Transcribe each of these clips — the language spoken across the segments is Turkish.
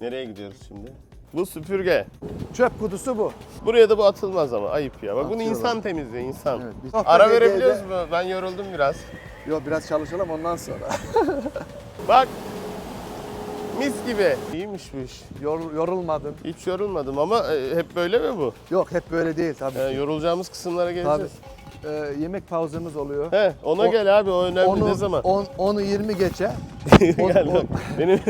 Nereye gidiyoruz şimdi? Bu süpürge. Çöp kutusu bu. Buraya da bu atılmaz ama ayıp ya. Bak bunu Atıyorlar. insan temizliyor insan. Evet, biz- Ara verebiliyoruz mu? Ben yoruldum biraz. Yok biraz çalışalım ondan sonra. Bak. Mis gibi. İyiymiş bu iş. Yor- yorulmadım. Hiç yorulmadım ama e, hep böyle mi bu? Yok hep böyle değil tabii. E, ki. yorulacağımız kısımlara tabii. geleceğiz. Ee, yemek pauzamız oluyor. He, ona O- gel abi o önemli Onu, ne zaman? on- onu 20 geçe. on- benim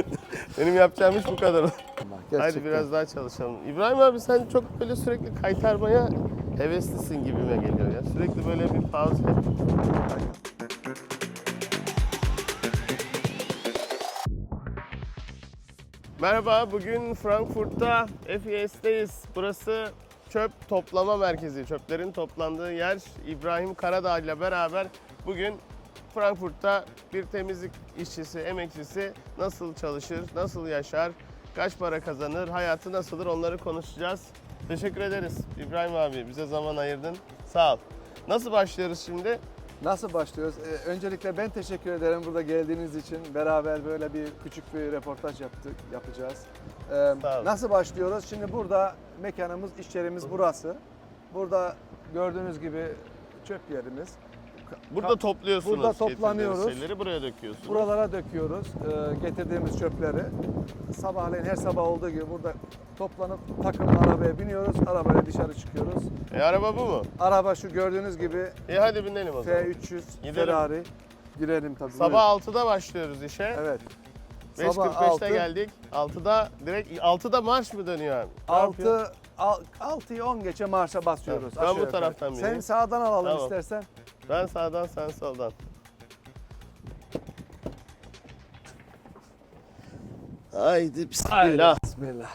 benim yapacağım iş bu kadar. Tamam, Hadi gerçekten. biraz daha çalışalım. İbrahim abi sen çok böyle sürekli kaytarmaya heveslisin gibime geliyor ya. Sürekli böyle bir pauze. Merhaba, bugün Frankfurt'ta FES'teyiz. Burası çöp toplama merkezi, çöplerin toplandığı yer. İbrahim Karadağ ile beraber bugün Frankfurt'ta bir temizlik işçisi, emekçisi nasıl çalışır, nasıl yaşar, kaç para kazanır, hayatı nasıldır onları konuşacağız. Teşekkür ederiz İbrahim abi, bize zaman ayırdın. Sağ ol. Nasıl başlıyoruz şimdi? Nasıl başlıyoruz? Ee, öncelikle ben teşekkür ederim burada geldiğiniz için. Beraber böyle bir küçük bir röportaj yaptık, yapacağız. Ee, Sağ olun. nasıl başlıyoruz? Şimdi burada mekanımız, iş yerimiz burası. Burada gördüğünüz gibi çöp yerimiz. Burada topluyorsunuz Burada toplanıyoruz. şeyleri buraya döküyorsunuz. Buralara döküyoruz e, getirdiğimiz çöpleri. Sabahleyin her sabah olduğu gibi burada toplanıp takımla arabaya biniyoruz. Arabayla dışarı çıkıyoruz. E araba bu mu? Araba şu gördüğünüz gibi E hadi binelim o zaman. F300 Gidelim. Ferrari. Girelim tabii. Sabah 6'da başlıyoruz işe. Evet. Sabah 5.45'te altı. geldik. 6'da direkt 6'da marş mı dönüyor abi? Ne yapıyor? 6 6'yı 10 geçe marşa basıyoruz. Tamam, ben bu taraftan Sen sağdan alalım Tamam. istersen. Ben sağdan sen soldan. Haydi bismillah. Bismillah.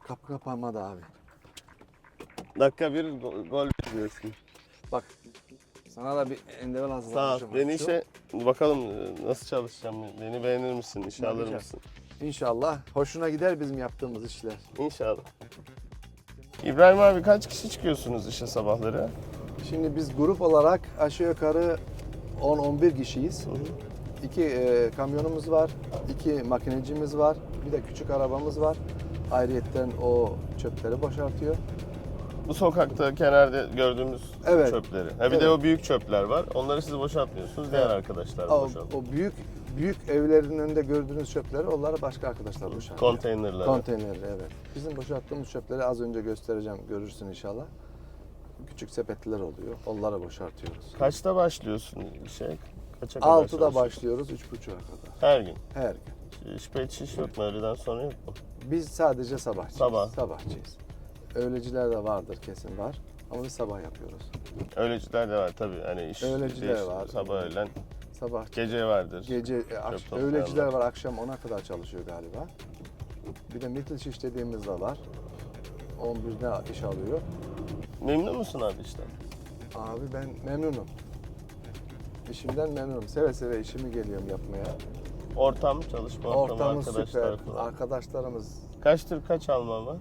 Kapı kapanmadı abi. Dakika bir go- gol diyorsun. Bak sana da bir endevel Sağ ol. hazırlamışım. Beni işe bakalım e, nasıl çalışacağım. Beni beğenir misin? İşe alır Bakacağım. mısın? İnşallah hoşuna gider bizim yaptığımız işler. İnşallah. İbrahim abi kaç kişi çıkıyorsunuz işe sabahları? Şimdi biz grup olarak aşağı yukarı 10-11 kişiyiz. İki e, kamyonumuz var, iki makinecimiz var, bir de küçük arabamız var. Ayrıyetten o çöpleri boşaltıyor. Bu sokakta kenarda gördüğümüz Evet. çöpleri. Ha bir de Evet. o büyük çöpler var. Onları siz boşaltmıyorsunuz. Diğer arkadaşlar O, boşaltıyor. o büyük büyük evlerin önünde gördüğünüz çöpleri onları başka arkadaşlar boşaltıyor. Konteynerler. Konteynerli evet. Bizim boşalttığımız çöpleri az önce göstereceğim, görürsün inşallah. Küçük sepetler oluyor. Onları boşaltıyoruz. Kaçta başlıyorsun işe? Kaça kadar 6'da çalışıyorsun? başlıyoruz, 3.30'a kadar. Her gün. Her gün. İş peç iş yok mu? Öğleden sonra yok mu? Biz sadece sabahçıyız. Sabah. Sabahçıyız. Öğleciler de vardır kesin var. Ama biz sabah yapıyoruz. Öğleciler de var tabii. Hani iş Öğleciler değişir. var. Sabah öğlen. Sabah Gece vardır. gece e, toplayanlar. öğleciler var akşam 10'a kadar çalışıyor galiba. Bir de middle shift dediğimiz de var. 11'de iş alıyor. Memnun musun abi işte? Abi ben memnunum. İşimden memnunum. Seve seve işimi geliyorum yapmaya. Ortam, çalışma ortamı, Ortamımız arkadaşlar süper. falan. Arkadaşlarımız Kaçtır kaç Alman var?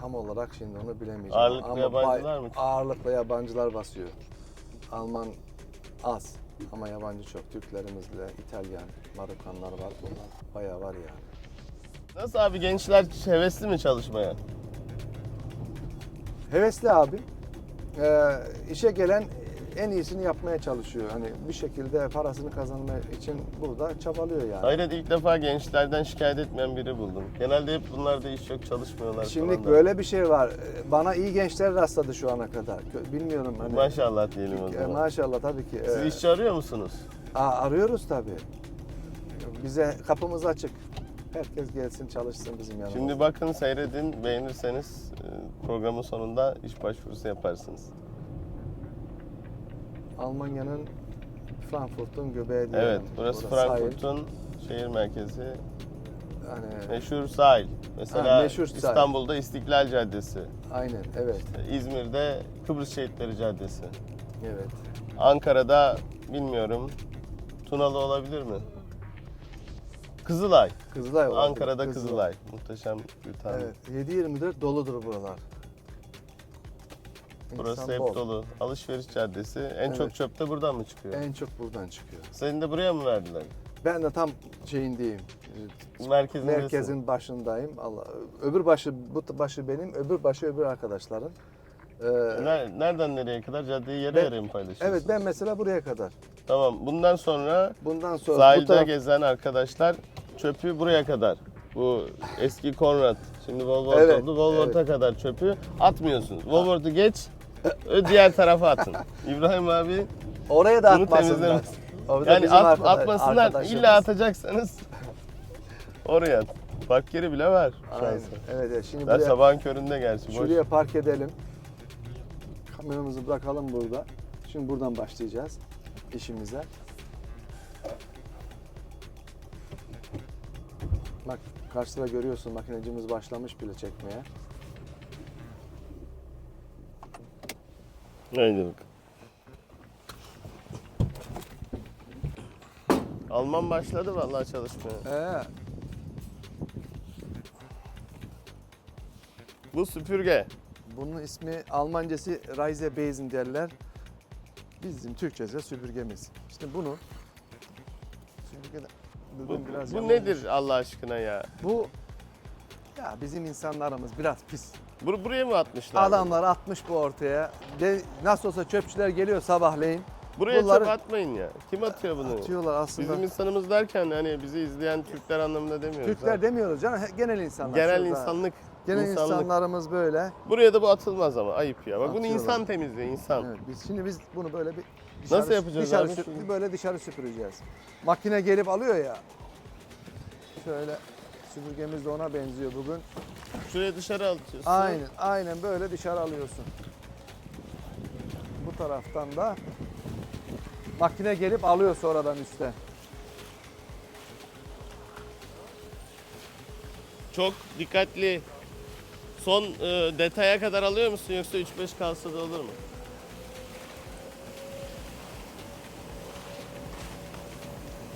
tam olarak şimdi onu bilemeyeceğim. Ağırlıklı yabancılar bay- mı? Ağırlıklı yabancılar basıyor. Alman az ama yabancı çok. Türklerimizle İtalyan, Marokanlar var. Bunlar bayağı var yani. Nasıl abi gençler hevesli mi çalışmaya? Hevesli abi. Ee, işe gelen en iyisini yapmaya çalışıyor. Hani bir şekilde parasını kazanmak için burada çabalıyor yani. Hayret ilk defa gençlerden şikayet etmeyen biri buldum. Genelde hep bunlarda iş yok, çalışmıyorlar Şimdi falan da. böyle bir şey var. Bana iyi gençler rastladı şu ana kadar. Bilmiyorum hani. Maşallah diyelim o zaman. Maşallah tabii ki. Siz işçi arıyor musunuz? aa, arıyoruz tabii. Bize kapımız açık. Herkes gelsin çalışsın bizim yanımızda. Şimdi bakın seyredin, beğenirseniz e, programın sonunda iş başvurusu yaparsınız. Almanya'nın Frankfurt'un göbeği diyelim. Evet, burası sahil. Frankfurt'un şehir merkezi. Hani, Meşhur sahil. Mesela Ha, meşhur sahil. İstanbul'da İstiklal Caddesi. aynen evet. İzmir'de Kıbrıs Şehitleri Caddesi. Evet. Ankara'da bilmiyorum Tunalı olabilir mi? Kızılay. Kızılay var. Ankara'da Kızılay. Muhteşem bir tane. Evet. 7-24 doludur buralar. Burası İnsan hep bol. dolu. Alışveriş caddesi. En Evet. çok çöp de buradan mı çıkıyor? En çok buradan çıkıyor. Seni de buraya mı verdiler? Ben de tam şeyindeyim. Merkezindesin. Merkezin başındayım. Allah öbür başı bu başı benim, öbür başı öbür arkadaşların. Ee, Ner- Nereden nereye kadar caddeyi yarı Ben- yarıya mı paylaşıyorsun? evet ben mesela buraya kadar. Tamam. Bundan sonra Bundan sonra bu sahilde taraf- gezen arkadaşlar çöpü buraya kadar. Bu eski Konrad. Şimdi Wolvort Evet, oldu. Wolvort'a kadar çöpü atmıyorsunuz. Wolvort'u geç. Diğer tarafa atın. İbrahim abi oraya da atmasınlar. Yani at, arkadaş- atmasınlar. İlla atacaksanız oraya at. Park yeri bile var. Şansa. Evet, evet. Şimdi buraya, sabahın köründe gerçi. Boş. şuraya park edelim. Kameramızı bırakalım burada. Şimdi buradan başlayacağız işimize. Karşıda görüyorsun makinecimiz başlamış bile çekmeye. Haydi bakalım. Alman başladı vallahi çalışmaya. Ee, Bu süpürge. bunun ismi Almancası Reise Besen derler. Bizim Türkçesi süpürgemiz. İşte bunu süpürge de- Bu, bugün biraz bu yalan nedir Allah aşkına ya? Bu ya bizim insanlarımız biraz pis. Bur buraya mı atmışlar? Adamlar atmış bu ortaya. De, nasıl olsa çöpçüler geliyor sabahleyin. Buraya bunları- çöp atmayın ya. Kim atıyor bunu? Atıyorlar aslında. Bizim insanımız derken hani bizi izleyen Türkler anlamında demiyoruz. Türkler ha. demiyoruz canım. he- Genel insanlar. Genel şurada. insanlık. Genel insanlık. insanlarımız böyle. Buraya da bu atılmaz ama ayıp ya. Bak bunu Atıyorlar. insan temizliyor insan. Evet, biz şimdi biz bunu böyle bir Nasıl yapacağız dışarı abi sü- şimdi? böyle dışarı süpüreceğiz. Makine gelip alıyor ya. Şöyle süpürgemiz de ona benziyor bugün. Şuraya dışarı atıyorsun. Aynen, aynen böyle dışarı alıyorsun. Bu taraftan da makine gelip alıyor sonradan üstte. Çok dikkatli. Son e, detaya kadar alıyor musun yoksa 3-5 kalsa da olur mu?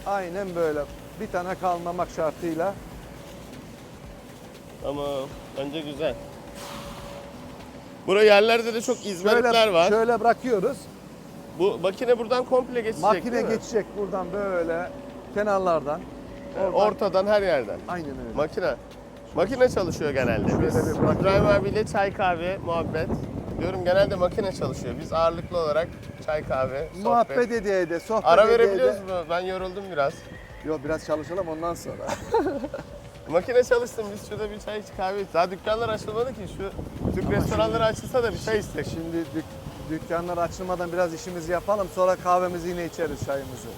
Aynen böyle. Bir tane kalmamak şartıyla. Ama bence güzel. Buraya yerlerde de çok izmaritler Şöyle, var. şöyle bırakıyoruz. Bu makine buradan komple geçecek Makine geçecek buradan böyle kenarlardan. E, Ortadan her yerden. Aynen öyle. Makine. Makine çalışıyor genelde. Şöyle Biz bir bırakıyorum. İbrahim abiyle çay kahve, muhabbet. Diyorum genelde makine çalışıyor. Biz ağırlıklı olarak çay kahve, sohbet. Muhabbet ediyor de, sohbet Ara ediyor verebiliyoruz mu? Ben yoruldum biraz. Yok biraz çalışalım ondan sonra. Makine çalışsın biz şurada bir çay kahve iç. Daha dükkanlar açılmadı ki şu Türk restoranları açılsa da bir çay içsek. Şimdi dük- dükkanlar açılmadan biraz işimizi yapalım sonra kahvemizi yine içeriz çayımızı.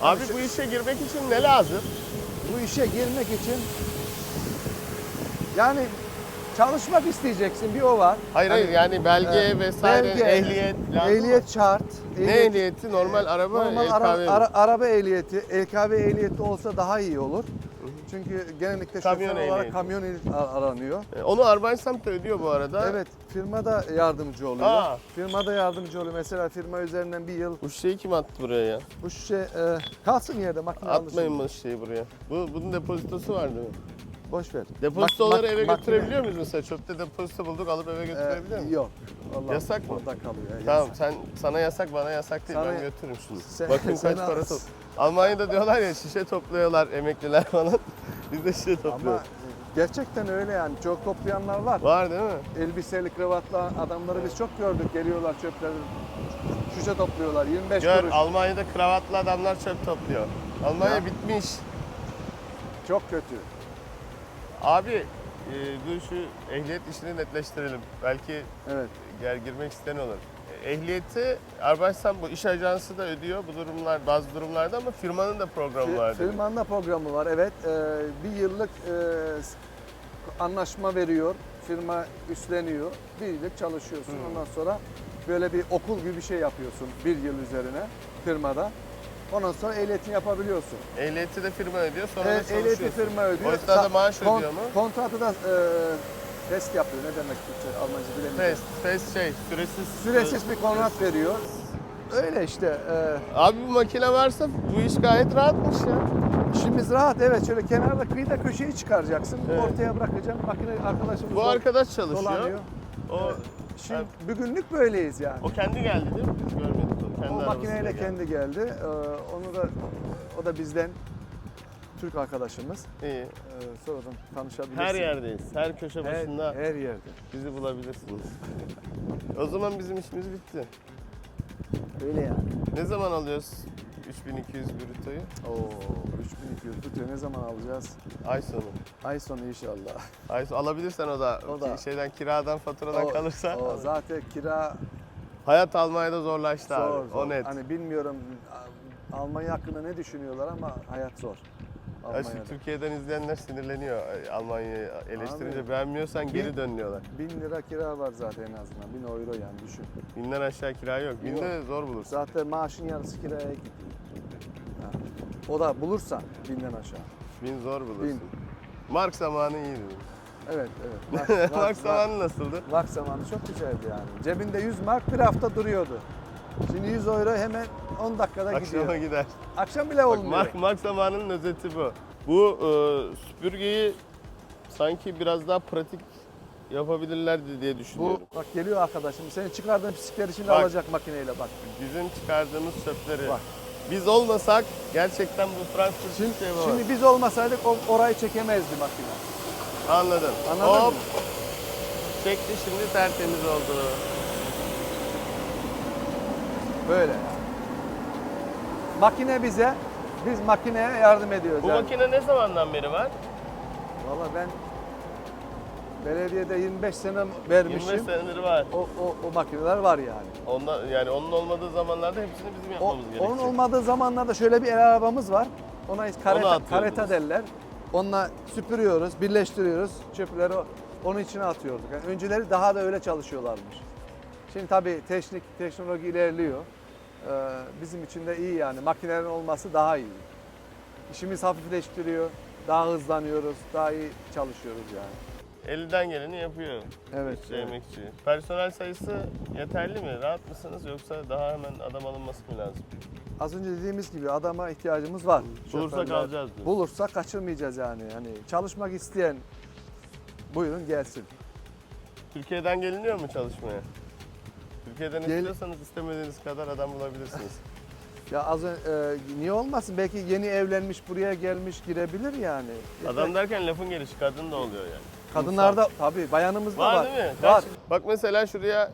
Abi bu işe girmek için ne lazım? Bu işe girmek için yani çalışmak isteyeceksin bir o var. Hayır Hani, hayır yani belge e, vesaire, belge, ehliyet lazım Ehliyet şart. Ne Ehliyet- ehliyeti? Normal araba, Normal LKV ara- mi? ara- araba ehliyeti, LKV ehliyeti olsa daha iyi olur. Çünkü genellikle Kamyon şoför olarak ehliyeti. kamyon ehliyeti ar- aranıyor. E, Onu Arbeitsamt ödüyor bu arada. Evet, firma da yardımcı oluyor. Aa. Firma da yardımcı oluyor. Mesela firma üzerinden bir yıl Bu şeyi kim attı buraya ya? bu şey e, kalsın yerde makine Atmayın bu şeyi buraya. Bu, bunun depozitosu var değil mi? Boş ver. Depozitoları Mak- eve makine- götürebiliyor muyuz mesela? Çöpte depozito bulduk alıp eve E, götürebiliyor muyuz? yok. Allah Yasak mı? Orada kalıyor. Tamam yasak. sen sana yasak bana yasak değil Sana- ben götürürüm şunu. Sen- Bakın sen kaç para al. top. Almanya'da diyorlar ya şişe topluyorlar emekliler falan. Biz de şişe Ama topluyoruz. gerçekten öyle yani. Çok toplayanlar var. Var değil mi? Elbiseli, kravatlı adamları biz çok gördük. Geliyorlar çöpleri şişe topluyorlar. 25 Gör kuruş. Almanya'da kravatlı adamlar çöp topluyor. Almanya Ya. bitmiş. Çok kötü. Abi e, dur şu ehliyet işini netleştirelim. Belki Evet. gel girmek isteyen olur. E, Ehliyeti Arbeitsamt bu iş ajansı da ödüyor bu durumlar bazı durumlarda ama firmanın da programı var. Firmanın da programı var. Evet. Ee, bir yıllık e, anlaşma veriyor. Firma üstleniyor. Bir yıllık çalışıyorsun. Hmm. Ondan sonra böyle bir okul gibi bir şey yapıyorsun bir yıl üzerine firmada. Ondan sonra ehliyetini yapabiliyorsun. Ehliyeti de firma ödüyor sonra E, da ehliyeti çalışıyorsun. firma ödüyor. O esnada Sa- maaş ödüyor mu? Kontratı da e, test yapıyor. Ne demek Türkçe, Almanca bilemiyorum. Fest, fest şey süresiz. Süresiz bir kontrat veriyor. Öyle işte. e, Abi bu makine varsa bu iş gayet rahatmış ya. İşimiz rahat evet şöyle kenarda kıyıda köşeyi çıkaracaksın. Evet. Ortaya bırakacaksın. Makine arkadaşımız Bu arkadaş çalışıyor. dolanıyor. O Evet. Şimdi bugünlük böyleyiz yani. o kendi geldi değil mi? Biz görmedik. Kendi O makineyle geldi. kendi geldi. Ee, onu da o da bizden Türk arkadaşımız. İyi. Ee, sonradan tanışabilirsiniz. Her yerdeyiz. Her köşe Her, başında her yerde. bizi bulabilirsiniz. o zaman bizim işimiz bitti. Öyle yani. Ne zaman alıyoruz 3200 brütoyu? Oo 3200 tutuyor. Ne zaman alacağız? Ay sonu. Ay sonu inşallah. Ay sonu alabilirsen o da, O da. şeyden kiradan faturadan O- kalırsa. O zaten kira Hayat Almanya'da zorlaştı zor, abi. zor. O net. Hani bilmiyorum Almanya hakkında ne düşünüyorlar ama hayat zor. Ya şimdi. Türkiye'den izleyenler sinirleniyor. Ay, Almanya'yı eleştirince Abi, beğenmiyorsan geri bin- dön diyorlar. 1000 lira kira var zaten en azından. 1000 euro yani düşün. Binden aşağı kira yok. Binde de zor bulursun. Zaten maaşın yarısı kiraya gidiyor. Ha. O da bulursan binden aşağı. Bin zor bulursun. Bin. Mark zamanı iyiydi. Evet evet. Mark, zamanı nasıldı? mark zamanı çok güzeldi yani. Cebinde 100 mark bir hafta duruyordu. Şimdi 100 euro hemen 10 dakikada Akşama gidiyor. gider. Akşam bile Bak, olmuyor. Mark, Mark zamanının özeti bu. Bu e, süpürgeyi sanki biraz daha pratik yapabilirlerdi diye Bu düşünüyorum. bak geliyor arkadaşım. Senin çıkardığın pislikleri şimdi Bak. alacak makineyle bak. Bizim çıkardığımız çöpleri Bak. biz olmasak gerçekten bu Frankfurt Şimdi, şey var. şimdi biz olmasaydık orayı çekemezdi makine. Anladım. Anladın Hop. mı? Çekti şimdi tertemiz oldu. Böyle. Makine bize, biz makineye yardım ediyoruz. Bu yani. makine ne zamandan beri var? Valla ben belediyede 25 sene vermişim. 25 senedir var. O, o, o makineler var yani. Onda yani onun olmadığı zamanlarda hepsini bizim O, yapmamız gerekiyor. onun olmadığı zamanlarda şöyle bir el arabamız var. Ona kareta, kareta derler. Onunla süpürüyoruz, birleştiriyoruz. Çöpleri onun içine atıyorduk. Yani önceleri daha da öyle çalışıyorlarmış. Şimdi tabii teknik, teknoloji ilerliyor. Ee, bizim için de iyi yani. Makinelerin olması daha iyi. İşimiz hafifleştiriyor. Daha hızlanıyoruz, daha iyi çalışıyoruz yani. Elinden geleni yapıyor. Evet, İşçi, evet. emekçi. Personel sayısı yeterli mi? Rahat mısınız yoksa daha hemen adam alınması mı lazım? Az önce dediğimiz gibi adama ihtiyacımız var. Bulursak Şoförler. alacağız diyorsun. Bulursak kaçırmayacağız yani. Hani çalışmak isteyen buyurun gelsin. Türkiye'den geliniyor mu çalışmaya? Türkiye'den Gel- istiyorsanız istemediğiniz kadar adam bulabilirsiniz. Ya az ön- e, niye olmasın? Belki yeni evlenmiş buraya gelmiş girebilir yani. adam derken lafın gelişi kadın da oluyor yani. kadınlarda tabii bayanımız da Var, var. değil mi? Var. Bak mesela şuraya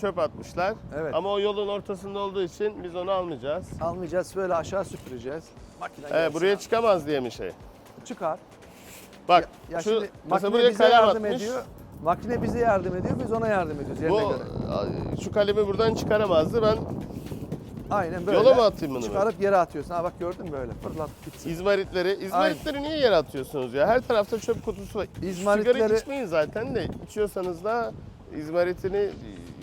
çöp atmışlar. Evet. Ama o yolun ortasında olduğu için biz onu almayacağız. Almayacağız böyle aşağı süpüreceğiz. Makine Ee, gelsin buraya abi. çıkamaz diye mi şey? çıkar. Bak Ya şu şimdi mesela makine buraya bize kalem yardım atmış. ediyor. Makine bize yardım ediyor, biz ona yardım ediyoruz yerine Bu göre. şu kalemi buradan çıkaramazdı. Ben Aynen böyle. yola mı atayım bunu? ben? Çıkarıp yere atıyorsun. Ha bak gördün mü böyle fırlat gitsin. İzmaritleri, izmaritleri niye yere atıyorsunuz ya? Her tarafta çöp kutusu var. İzmaritleri- Sigara içmeyin zaten de içiyorsanız da izmaritini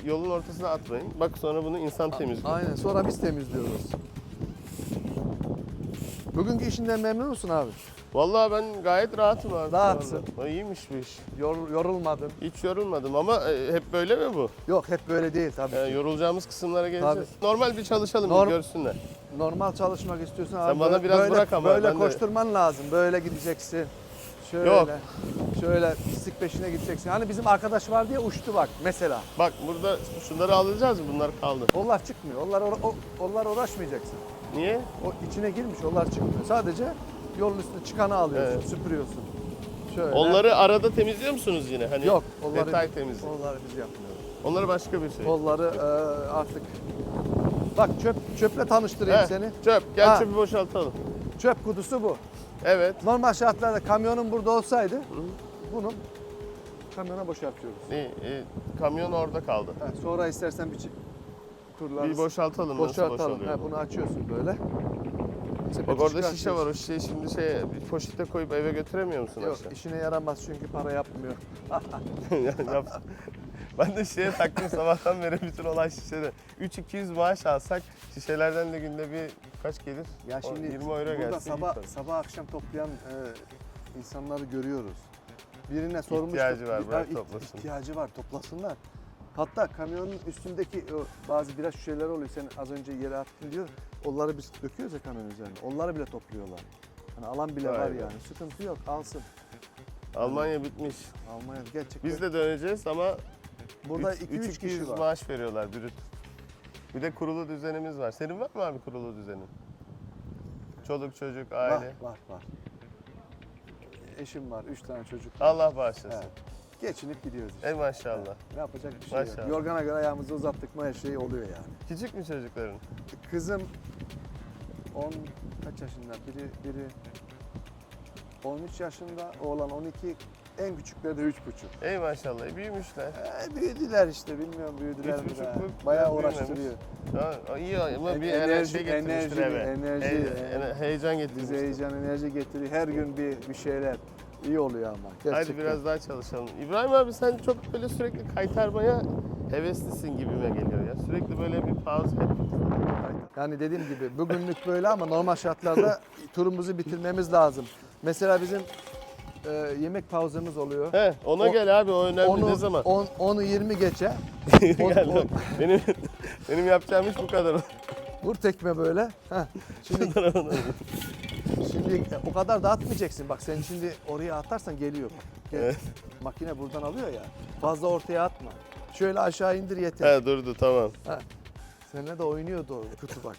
yolun ortasına atmayın. Bak sonra bunu insan temizliyor. Aynen sonra biz temizliyoruz. Bugünkü işinden memnun musun abi? Vallahi ben gayet rahatım abi. Rahatsın. O iyiymiş bu iş. Yor, yorulmadın. Hiç yorulmadım ama e, hep böyle mi bu? Yok hep böyle değil tabii Yani ki. yorulacağımız kısımlara geleceğiz. Normal bir çalışalım bir Norm- görsünler. Normal çalışmak istiyorsan Sen abi bana böyle- biraz böyle, bırak ama Böyle ben de- koşturman lazım. Böyle gideceksin. Şöyle. Yok. Şöyle pislik peşine gideceksin. Hani bizim arkadaş var diye uçtu bak mesela. Bak burada şunları alacağız bunlar kaldı. Onlar çıkmıyor. Onlar o- onlar uğraşmayacaksın. Niye? O içine girmiş onlar çıkmıyor. Sadece yolun üstüne çıkanı alıyorsun, Evet. süpürüyorsun. Şöyle. Onları arada temizliyor musunuz yine? Hani Yok, onları detay temizliği. Onları biz yapmıyoruz. Onları başka bir şey. Kolları e, artık Bak çöp çöple tanıştırayım Heh, seni. Çöp. Gel Ha. çöpü boşaltalım. Çöp kutusu bu. Evet. Normal şartlarda kamyonun burada olsaydı bunu kamyona boşaltıyoruz. İyi, iyi. Kamyon orada kaldı. Ha, sonra istersen bir çi- turlarız. Bir boşaltalım. Nasıl boşaltalım. boşalıyor? Ha, bunu açıyorsun böyle. Sepeti Bak orada şişe çıkartıyorsun. var. O şişeyi şimdi şey bir poşete koyup eve götüremiyor musun Yok aşağı? işine yaramaz çünkü para yapmıyor. Yap. Ben de şişeye taktım sabahtan beri bütün olay şişede. 3-200 maaş alsak şişelerden de günde bir kaç gelir? Ya şimdi 20 euro burada gelse sabah sabah akşam toplayan e, insanları görüyoruz. Birine sormuştuk. İhtiyacı var, bırak iht- toplasın. İhtiyacı var toplasınlar. Hatta kamyonun üstündeki o bazı bira şişeleri oluyor. Sen az önce yere attın diyor. Onları biz döküyoruz ya kamyonun üzerine. Onları bile topluyorlar. Hani alan bile Vay var yani. Sıkıntı yok. Alsın. Almanya bitmiş. Almanya gerçekten. Biz de döneceğiz ama burada 3 2-3 kişi var. maaş veriyorlar brüt. Bir de kurulu düzenimiz var. Senin var mı abi kurulu düzenin? Çoluk çocuk, Var, aile. var, var. Eşim var, 3 tane çocuk. Allah bağışlasın. Evet. Geçinip gidiyoruz işte. Ey maşallah. Ne yapacak bir şey Maşallah. yok. Yorgana göre ayağımızı uzattık mı her şey oluyor yani. Küçük mü çocukların? Kızım 10 kaç yaşında? Biri biri 13 yaşında, oğlan 12, en küçükleri de 3,5. Ey maşallah. e, büyümüşler. Ee, büyüdüler işte bilmiyorum büyüdüler Üç mi daha. Bayağı biraz uğraştırıyor. Ha, iyi ama bir enerji- enerji, getirmiştir enerji- eve. enerji, He- evet. heyecan Bize getirmiştir. heyecan, enerji getiriyor. Her gün bir bir şeyler. İyi oluyor ama. Gerçekten. Hadi biraz daha çalışalım. İbrahim abi sen çok böyle sürekli kaytarmaya heveslisin gibime geliyor ya. Sürekli böyle bir pause hep. Yani dediğim gibi bugünlük böyle ama normal şartlarda turumuzu bitirmemiz lazım. Mesela bizim e, yemek pauzamız oluyor. He, ona O- gel abi o önemli ne zaman? 10 10'u 20 geçe. on- Gel on- lan. benim benim yapacağım iş bu kadar. Vur tekme böyle. Heh. Şimdi şimdi o kadar da atmayacaksın. Bak sen şimdi oraya atarsan geliyor. Gel. Evet. Makine buradan alıyor ya. Fazla ortaya atma. Şöyle aşağı indir yeter. He durdu tamam. Seninle de oynuyordu o kutu bak.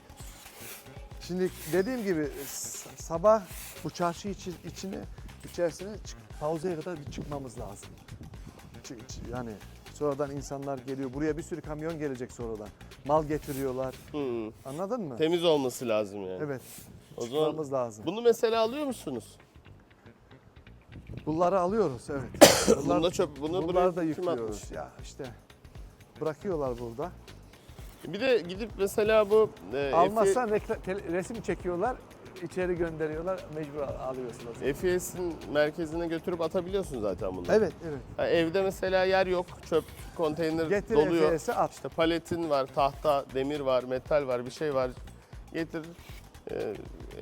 Şimdi dediğim gibi s- sabah bu çarşı içi, içine içerisine çık, pauzaya kadar bir çıkmamız lazım. Yani sonradan insanlar geliyor. Buraya bir sürü kamyon gelecek sonradan. Mal getiriyorlar. Hmm. Anladın mı? Temiz olması lazım yani. Evet. O zaman çıkmamız lazım. bunu mesela alıyor musunuz? Bunları alıyoruz evet. Bunu da çöp, bunu buraya bunları da kim atmış? Ya işte bırakıyorlar burada. Bir de gidip mesela bu e, Almazsan rekla- tele- resim çekiyorlar, içeri gönderiyorlar, mecbur al- alıyorsun. o zaman. FES'in merkezine götürüp atabiliyorsun zaten bunları. Evet, evet. Ha, evde mesela yer yok, çöp konteyner Getir doluyor. EFS'e at. İşte paletin var, tahta, demir var, metal var, bir şey var. Getir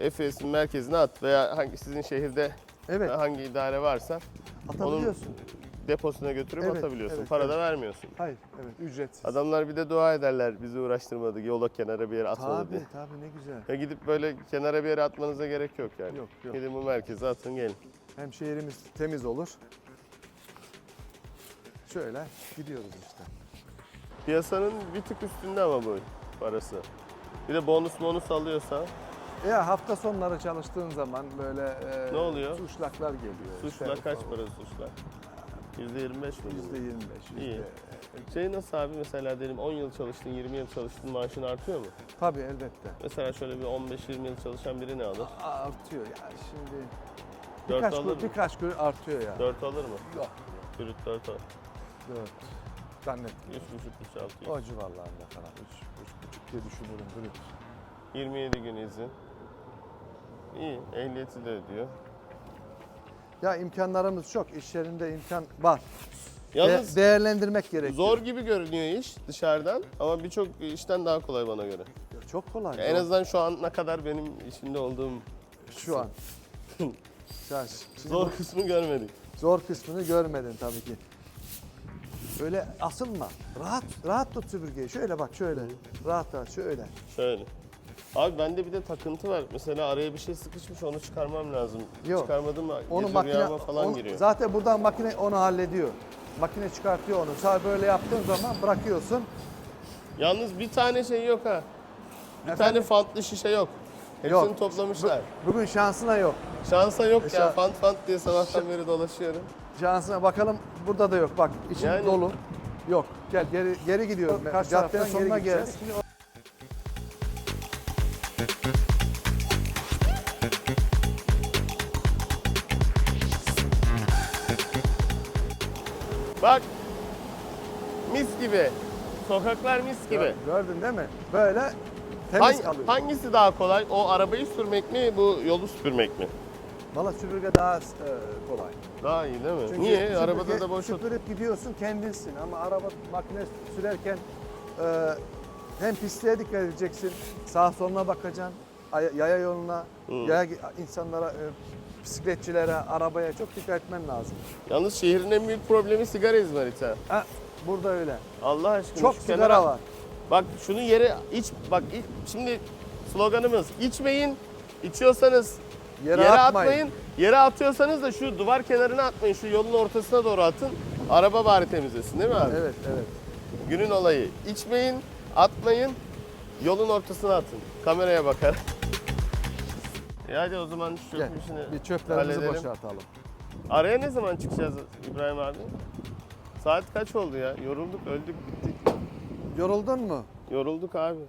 e, FES'in merkezine at veya hangi sizin şehirde Evet, hangi idare varsa atabiliyorsun. Deposuna götürüp Evet, atabiliyorsun. evet, Para evet. da vermiyorsun. Hayır, evet, ücretsiz. Adamlar bir de dua ederler bizi uğraştırmadı, yola kenara bir yere atmadı Tabii, diye. tabii ne güzel. Ya gidip böyle kenara bir yere atmanıza gerek yok yani. Yok, yok. Gidin bu merkeze atın gelin. Hem şehrimiz temiz olur. Şöyle gidiyoruz işte. Piyasanın bir tık üstünde ama bu parası. Bir de bonus bonus alıyorsa Ya hafta sonları çalıştığın zaman böyle e, Ne oluyor? suçlaklar geliyor. suçlar işte. kaç para suçlar? %25 mi? Yüzde gibi? yirmi beş. İyi. yüzde- Şey nasıl abi mesela diyelim 10 yıl çalıştın, 20 yıl çalıştın maaşın artıyor mu? Tabii elbette. Mesela şöyle bir 15-20 yıl çalışan biri ne alır? Artıyor ya şimdi. 4 Birkaç alır mı? birkaç gün artıyor ya. 4 alır mı? Yok. Brüt 4 alır. Dört. Zannetmiyorum. 3,5 3 6 O civarlarda falan. Üç, üç buçuk diye düşünüyorum. Brüt. 27 gün izin. İyi, ehliyeti de ödüyor. Ya imkanlarımız çok. İş yerinde imkan var. De- Yalnız değerlendirmek gerekiyor. zor gibi görünüyor iş dışarıdan ama birçok işten daha kolay bana göre. Çok kolay. Ya en zor. azından şu ana kadar benim içinde olduğum şu an. Ya şimdi zor kısmı görmedik. zor kısmını görmedin tabii ki. Öyle asılma. Rahat rahat tut süpürgeyi. Şöyle bak şöyle. Rahat rahat şöyle. Şöyle. Abi bende bir de takıntı var. Mesela araya bir şey sıkışmış onu çıkarmam lazım. Yok. Çıkarmadım mı Onu gece makine rüyama falan onu- giriyor. zaten buradan makine onu hallediyor. Makine çıkartıyor onu. Sağ böyle yaptığın zaman bırakıyorsun. Yalnız bir tane şey yok ha. Bir Efendim? tane fantlı şişe yok. Hepsini Yok. toplamışlar. Bugün şansına yok. Şansa yok ya. Şa- Fant fant diye sabahtan beri dolaşıyorum. Şansına bakalım burada da yok. Bak içim Yani- dolu. Yok. Gel geri geri gidiyorum. Karşı Caddenin sonuna gel. Gibi. Sokaklar mis gibi. Gördün değil mi? Böyle temiz Hangi- kalıyor. hangisi daha kolay? O arabayı sürmek mi, bu yolu süpürmek mi? Valla süpürge daha e, kolay. Daha iyi değil mi? Niye? süpürge- Arabada da boş. Süpürüp gidiyorsun kendinsin ama araba makine sürerken e, hem pisliğe dikkat edeceksin, sağa soluna bakacaksın, ay- yaya yoluna, yaya insanlara, e, bisikletçilere, arabaya çok dikkat etmen lazım. Yalnız şehrin en büyük problemi sigara izmariti. Ha, burada öyle. Allah aşkına. Çok şu sigara kenara- var. Bak şunu yere iç bak iç- şimdi sloganımız içmeyin. İçiyorsanız Yere atmayın. Yere atıyorsanız da şu duvar kenarına atmayın. Şu yolun ortasına doğru atın. Araba bari temizlesin değil mi abi? Evet, evet. Günün olayı. İçmeyin, atmayın. Yolun ortasına atın. Kameraya bakar. E hadi o zaman şu Gel, çöpün işini bir çöplerimizi halledelim. boşaltalım. Araya ne zaman çıkacağız İbrahim abi? Saat kaç oldu ya? Yorulduk, öldük, bittik. Yoruldun mu? Yorulduk abi.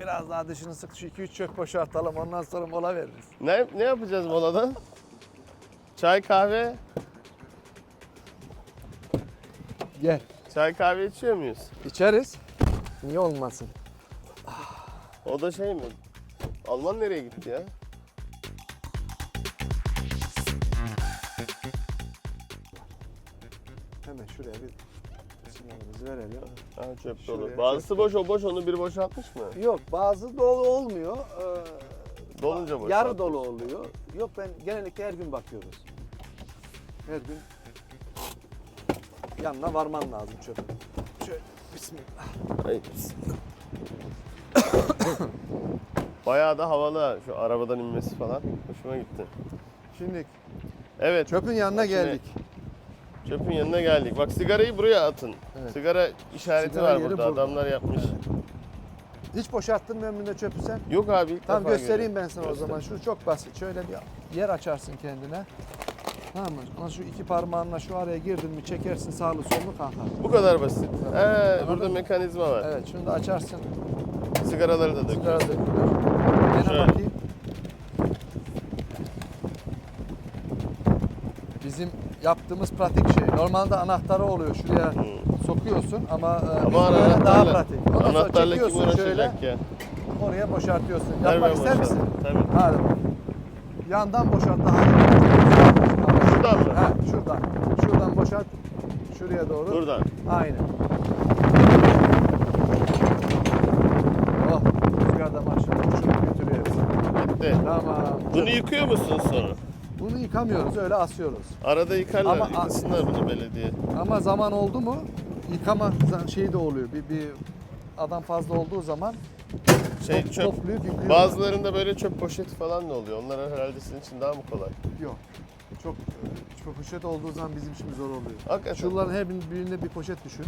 Biraz daha dışını sık şu 2-3 çöp boşaltalım ondan sonra mola veririz. Ne ne yapacağız molada? Çay kahve. Gel. Çay kahve içiyor muyuz? İçeriz. Niye olmasın? O da şey mi? Alman nereye gitti ya? Şuraya bir sinyalimizi verelim. Ha çöp Şuraya dolu. çöp Bazısı boş o boş onu biri boşaltmış mı? Yok bazı dolu olmuyor. Ee, Dolunca boşalt. Yarı dolu oluyor. Yok ben genellikle her gün bakıyoruz. Her gün yanına varman lazım çöpün. Şöyle bismillah. Ay. Bayağı da havalı ha, şu arabadan inmesi falan. Hoşuma gitti. Şimdi Evet. çöpün yanına şimdi geldik. Çöpün yanına geldik. Bak sigarayı buraya atın. Evet. Sigara işareti Sigara var burada. burada. Adamlar yapmış. Hiç boşalttın mı ömründe çöpü sen? Yok abi ilk Tamam göstereyim ben görüyorum. sana Göster. o zaman. Şu çok basit. Şöyle bir yer açarsın kendine. Tamam mı? Ama şu iki parmağınla şu araya girdin mi çekersin sağlı sollu kalkar. Bu kadar basit. Anladın burada mı? mekanizma var. Evet şunu da açarsın. Sigaraları da Sigara döküyorsun. dökülür. Gene Şöyle. bakayım. Bizim yaptığımız pratik şey. Normalde anahtarı oluyor. Şuraya sokuyorsun ama, e, biz Ama böyle anahtarla, daha pratik. Ondan sonra anahtarla kim çekiyorsun şöyle uğraşacak ya? oraya boşaltıyorsun. Yapmak ister boşalt. misin? Tabii. Hadi. Yandan boşalt daha iyi. Şuradan mı? Ha, şuradan. Şuradan boşalt. Şuraya doğru. Buradan. Aynen. Oh, rüzgar da maşallah uçurup götürüyor. Bitti. Tamam. Bunu yıkıyor musunuz sonra? Bunu yıkamıyoruz, öyle asıyoruz. Arada yıkarlar, Ama- yıkasınlar bunu belediye. Ama zaman oldu mu yıkama şeyi de oluyor. Bir, bir adam fazla olduğu zaman Şey top- çöp. yıkıyor. Bazılarında böyle çöp poşeti falan da oluyor. Onlar herhalde sizin için daha mı kolay? Yok. Çok çok poşet olduğu zaman bizim işimiz zor oluyor. Hakikaten. Şunların her bir- birinde bir poşet düşün.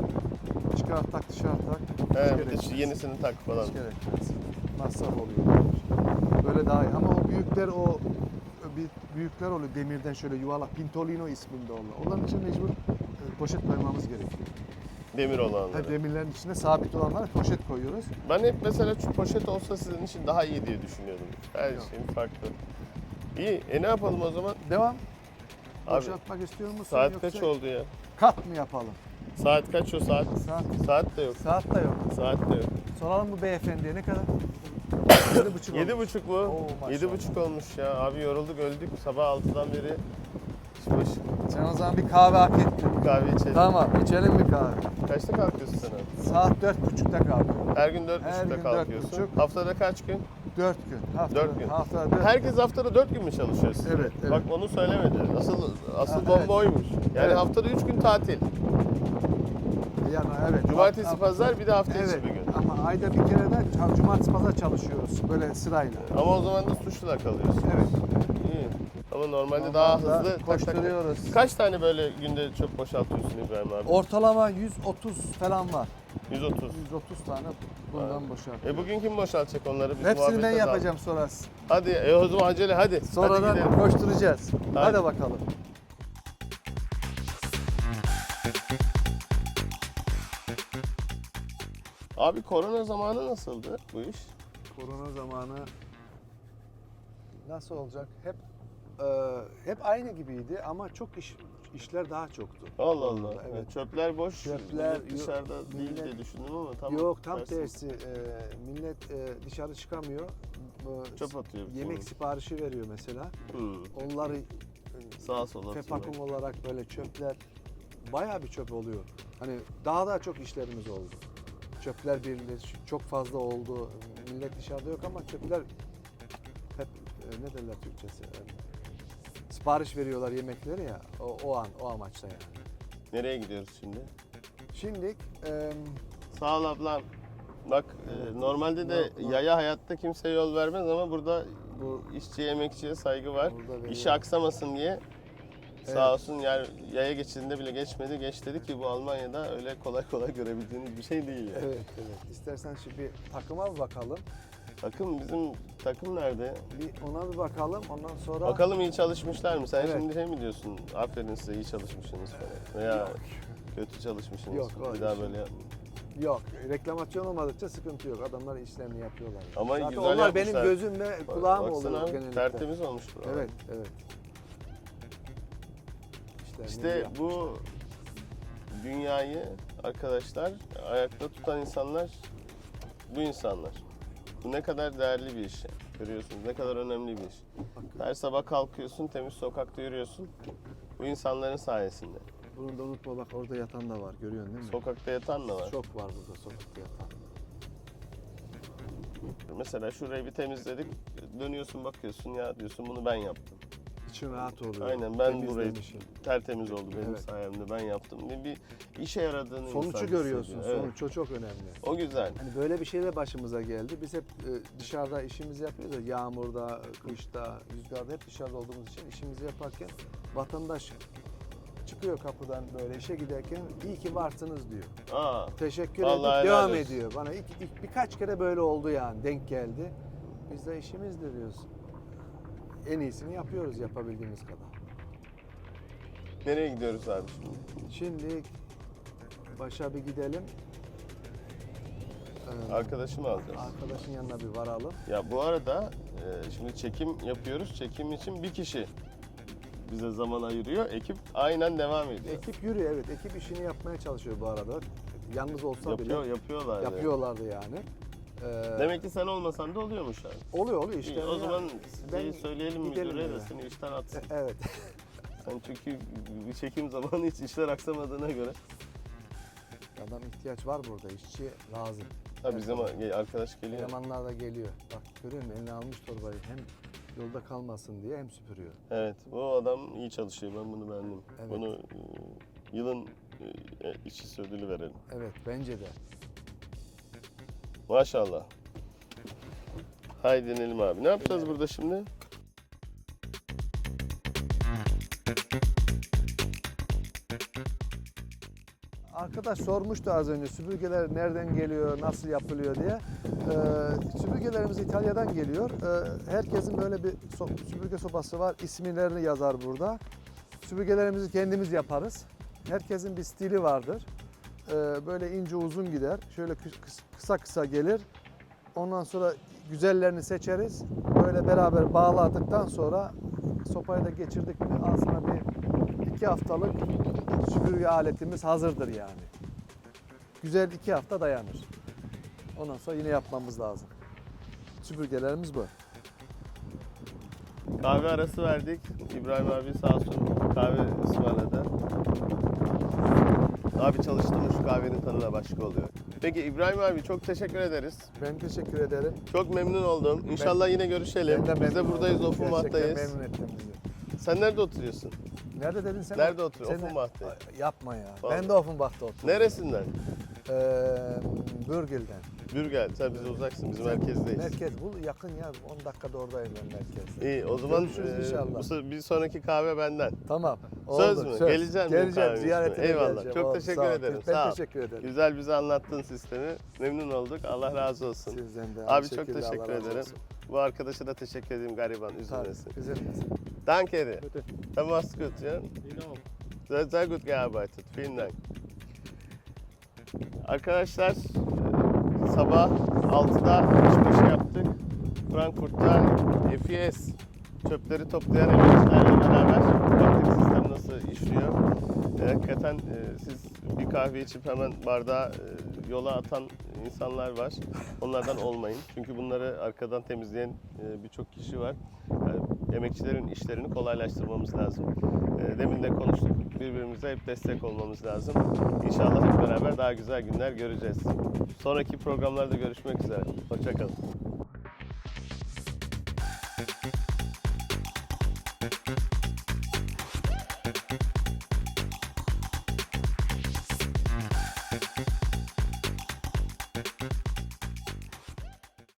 Çıkar tak dışarı tak. He, bir de şu yenisini tak falan. Hiç gerekmez. Masraf oluyor. Böyle daha iyi. Ama o büyükler o bir büyükler oluyor demirden şöyle yuvarlak Pintolino isminde onlar. Onların için mecbur e, poşet koymamız gerekiyor. Demir Ha, olanları. demirlerin içine sabit olanlara poşet koyuyoruz. Ben hep mesela şu poşet olsa sizin için daha iyi diye düşünüyordum. Her Yok. şeyin farklı. İyi. E ne yapalım o zaman? Devam. Abi, Boşaltmak istiyor musun? Saat yoksa kaç oldu ya? Kat mı yapalım? Saat kaç o saat? Saat. Saat de yok. Saat da yok. Saat de yok. Soralım bu beyefendiye ne kadar? Yedi buçuk Yedi olmuş. buçuk mu? Oo, maşallah. Yedi buçuk olmuş ya. Abi yorulduk öldük. Sabah altıdan beri iş başı. Sen o zaman bir kahve hak ettin. Bir kahve içelim. Tamam içelim bir kahve. Kaçta kalkıyorsun sen abi? Saat dört buçukta kalkıyor. Her gün dört Her buçukta gün dört kalkıyorsun. buçuk. Haftada kaç gün? Dört gün. Haftada, Dört gün. Haftada dört Herkes haftada dört gün mü çalışıyor? Evet, evet. Bak onu söylemedi. Asıl asıl Ha, bomba evet. oymuş. Yani Evet. haftada üç gün tatil. Yani evet. Cumartesi, Hafta- pazar bir de hafta içi Evet bir gün. Ayda bir kere de cumartesi pazar çalışıyoruz böyle sırayla. Ama o zaman da suçla kalıyorsun. Evet. İyi. Ama normalde daha da hızlı tak tak tak. koşturuyoruz. Kaç tane böyle günde çöp boşaltıyorsun İbrahim abi? Ortalama 130 falan var. 130. 130 tane bundan boşalt. E bugün kim boşaltacak onları? Biz Hepsini ben yapacağım sonrası. Hadi e o zaman acele hadi. hadi Sonradan gidelim. koşturacağız. Hadi. Hadi bakalım. Abi korona zamanı nasıldı bu iş? Korona zamanı nasıl olacak? Hep e, hep aynı gibiydi ama çok iş işler daha çoktu. Allah Allah. Evet. Çöpler boş. Çöpler, millet dışarıda yok, değil millet- diye düşündüm ama tam Yok tam tersi. tersi. E, millet e, dışarı çıkamıyor. E, Çöp atıyor. Yemek sonra. siparişi veriyor mesela. Hmm. Onları e, Sağa sola fepakum olarak böyle çöpler bayağı bir çöp oluyor. Hani daha daha çok işlerimiz oldu. Çöpler birleş çok fazla oldu. Millet dışarıda yok ama çöpler hep e, ne derler Türkçesi? E, Sipariş veriyorlar yemekleri ya. O, o an o amaçla yani. Nereye gidiyoruz şimdi? Şimdi e, Sağ ol ablam. Bak e, normalde de Normal. yaya hayatta kimseye yol vermez ama burada Bu işçiye emekçiye saygı var. Burada veriyor. İşi aksamasın diye. Sağ olsun yer, yaya geçidinde bile geçmedi. Geç dedi ki bu Almanya'da öyle kolay kolay görebildiğiniz bir şey değil yani. Evet, evet. İstersen şimdi bir takıma bir bakalım. Takım bizim takım nerede? Bir ona bir bakalım. Ondan sonra Bakalım iyi çalışmışlar mı? Sen Evet. şimdi şey mi diyorsun? Aferin size iyi çalışmışsınız falan. Veya kötü çalışmışsınız. Yok, bir daha iş- böyle yapmayın. yok. Reklamasyon olmadıkça sıkıntı yok. Adamlar işlerini yapıyorlar. Ama Zaten güzel onlar benim yapmışlar. gözüm ve kulağım Baksana, oluyor genellikle. tertemiz olmuş bu. Evet, evet. İşte iyi bu dünyayı arkadaşlar ayakta tutan insanlar bu insanlar. Bu ne kadar değerli bir iş. Görüyorsunuz ne kadar önemli bir iş. Her sabah kalkıyorsun, temiz sokakta yürüyorsun. Bu insanların sayesinde. Bunu da unutma bak orada yatan da var. Görüyorsun değil mi? Sokakta yatan da var. Çok var burada sokakta yatan. Mesela şurayı bir temizledik. Dönüyorsun bakıyorsun ya diyorsun bunu ben yaptım. İçin rahat oluyor. Aynen ben burayı Temizlemişim. tertemiz oldu benim Evet. sayemde ben yaptım. Bir, bir işe yaradığını insan Sonucu görüyorsun. hissediyor. Evet. Sonuç o çok önemli. O güzel. Hani böyle bir şey de başımıza geldi. Biz hep e, dışarıda işimizi yapıyoruz ya yağmurda, kışta, rüzgarda hep dışarıda olduğumuz için işimizi yaparken vatandaş çıkıyor kapıdan böyle işe giderken iyi ki varsınız diyor. Aa, Teşekkür Vallahi edip helal devam olsun. ediyor. Bana ilk, ilk birkaç kere böyle oldu yani denk geldi. Biz de işimizdir diyoruz. En iyisini yapıyoruz yapabildiğimiz kadar. nereye gidiyoruz abi şimdi? Şimdi başa bir gidelim. Ee, Arkadaşımı alacağız. arkadaşın yanına bir varalım. Ya bu arada e, şimdi çekim yapıyoruz. Çekim için bir kişi bize zaman ayırıyor. Ekip aynen devam ediyor. Ekip yürüyor evet. Ekip işini yapmaya çalışıyor bu arada. Yalnız olsa Yapıyor, bile yapıyorlar. yapıyorlardı yani. Ee, Demek ki sen olmasan da oluyormuş abi. oluyor oluyor İyi, işte. o zaman ben şeyi söyleyelim gidelim müdüre de eve. seni işten atsın. Evet. Sen çünkü çekim zamanı hiç işler aksamadığına göre. Adam ihtiyaç var burada. işçi lazım. Ha bizim arkadaş geliyor. Elemanlar da geliyor. Bak görüyor musun? Eline almış torbayı. Hem yolda kalmasın diye hem süpürüyor. Evet, bu adam iyi çalışıyor. Ben bunu beğendim. Evet. Bunu e, yılın e, işçisi ödülü verelim. Evet bence de. Maşallah. Haydi inelim abi. Ne yapacağız burada şimdi? Arkadaş sormuştu az önce süpürgeler nereden geliyor, nasıl yapılıyor diye. Ee, süpürgelerimiz İtalya'dan geliyor. Ee, herkesin böyle bir so- süpürge sobası var. İsimlerini yazar burada. Süpürgelerimizi kendimiz yaparız. Herkesin bir stili vardır. Ee, böyle ince uzun gider. Şöyle kıs- kıs- kısa kısa gelir. Ondan sonra güzellerini seçeriz. Böyle beraber bağladıktan sonra sopayı da geçirdik mi aslında bir iki haftalık süpürge aletimiz hazırdır yani. Güzel iki hafta dayanır. Ondan sonra yine yapmamız lazım. Süpürgelerimiz bu. Kahve arası verdik. İbrahim abi sağ olsun kahve ısmarladı. Abi çalıştı mı şu kahvenin tadı da başka oluyor. Peki İbrahim abi çok teşekkür ederiz. Ben teşekkür ederim. Çok memnun oldum. İnşallah yine görüşelim. Ben Biz de memnun buradayız oldum. Gerçekten memnun ettin bizi. Sen nerede oturuyorsun? Nerede dedin sen? Nerede oturuyor? Sen de- Offenbach'ta. Yapma ya. Vallahi. Ben de Offenbach'ta oturuyorum. Neresinden? Ee, Bürgül'den. Bürgel. Sen bize uzaksın. Biz merkezdeyiz. Merkez bu yakın ya. 10 dakikada oradayım ben merkezde. İyi o zaman Görüşürüz e, inşallah. bu bir sonraki kahve benden. Tamam. Söz oldu, mü? Geleceğim benim Geleceğim. kahve Ziyaretine. Eyvallah. geleceğim. Çok Oldu, teşekkür sağ ol. ederim. Ben Sağ ol. teşekkür ederim. Güzel bize anlattın sistemi. Memnun olduk. Allah razı olsun. Sizden de Abi aynı çok şekilde teşekkür Allah razı ederim. olsun. Bu arkadaşa da teşekkür edeyim gariban üzülmesin. Tabii, üzülmesin. Danke dir. Dann mach's gut, ja? Sehr, sehr gut gearbeitet. Vielen Dank. Arkadaşlar sabah 6'da işbaşı yaptık. Frankfurt'ta FES çöpleri toplayan emekçilerle beraber baktık sistem nasıl işliyor. E, hakikaten e, siz bir kahve içip hemen bardağı e, yola atan insanlar var. Onlardan olmayın. Çünkü bunları arkadan temizleyen e, birçok kişi var. E, emekçilerin işlerini kolaylaştırmamız lazım. E, demin de konuştuk. Birbirimize hep destek olmamız lazım. İnşallah hep beraber daha güzel günler göreceğiz. Sonraki programlarda görüşmek üzere. Hoşçakalın.